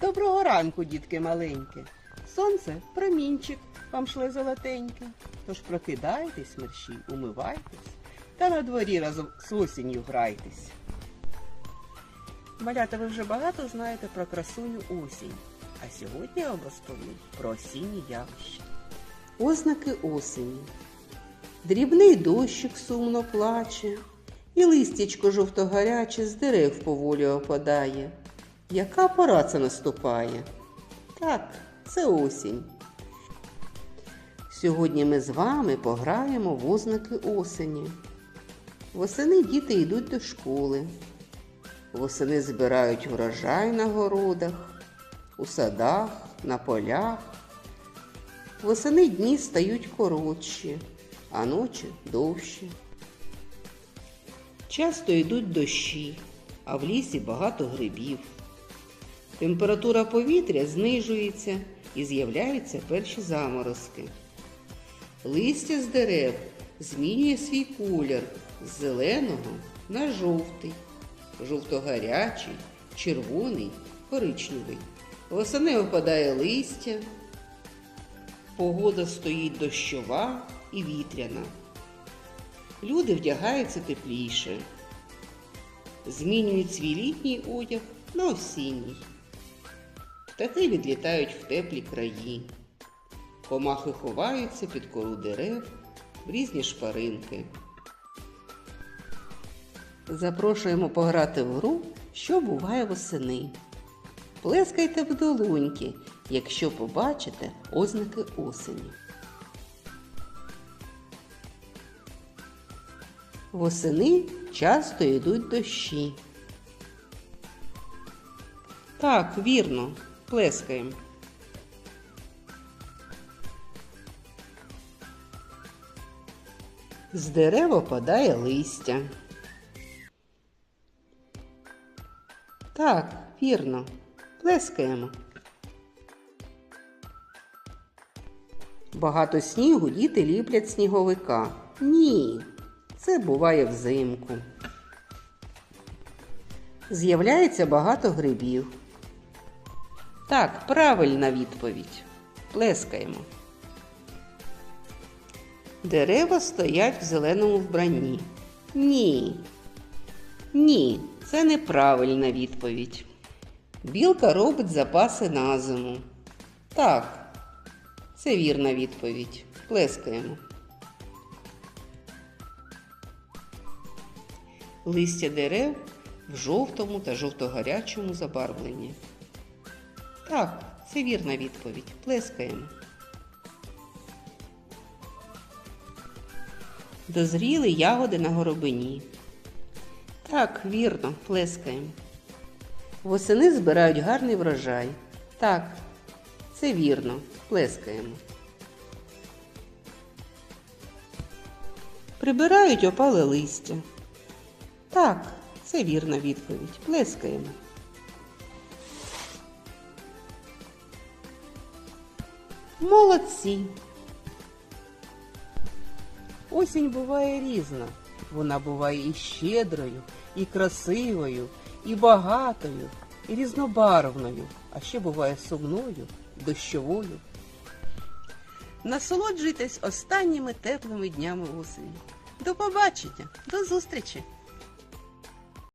Доброго ранку, дітки маленькі. Сонце промінчик вам шле золотеньке. Тож прокидайтесь, мерщій, умивайтесь та на дворі разом з осінню грайтесь. Малята, ви вже багато знаєте про красуню осінь. А сьогодні я вам розповім про осінні явища. Ознаки осені. Дрібний дощик сумно плаче, і листячко жовтогаряче з дерев поволі опадає. Яка пора це наступає? Так, це осінь. Сьогодні ми з вами пограємо в ознаки осені. Восени діти йдуть до школи. Восени збирають врожай на городах, у садах, на полях. Восени дні стають коротші, а ночі довші. Часто йдуть дощі, а в лісі багато грибів. Температура повітря знижується і з'являються перші заморозки. Листя з дерев змінює свій колір з зеленого на жовтий, жовтогарячий, червоний, коричневий. Восени опадає листя, погода стоїть дощова і вітряна. Люди вдягаються тепліше, змінюють свій літній одяг на осінній. Птахи відлітають в теплі краї. Комахи ховаються під кору дерев в різні шпаринки. Запрошуємо пограти в гру, що буває восени. Плескайте в долоньки, якщо побачите ознаки осені. Восени часто йдуть дощі. Так, вірно, плескаємо. З дерев опадає листя. Так, вірно, плескаємо. Багато снігу діти ліплять сніговика. Ні, це буває взимку. З'являється багато грибів. Так, правильна відповідь. Плескаємо. Дерева стоять в зеленому вбранні. Ні. Ні, це неправильна відповідь. Білка робить запаси на зиму. Так, це вірна відповідь. Плескаємо. Листя дерев в жовтому та жовтогарячому забарвленні. Так, це вірна відповідь. Плескаємо. Дозріли ягоди на горобині. Так, вірно, плескаємо. Восени збирають гарний врожай. Так, це вірно, плескаємо. Прибирають опале листя. Так, це вірна відповідь. Плескаємо. Молодці. Осінь буває різна. Вона буває і щедрою, і красивою, і багатою, і різнобарвною, а ще буває сумною, дощовою. Насолоджуйтесь останніми теплими днями осені. До побачення, до зустрічі!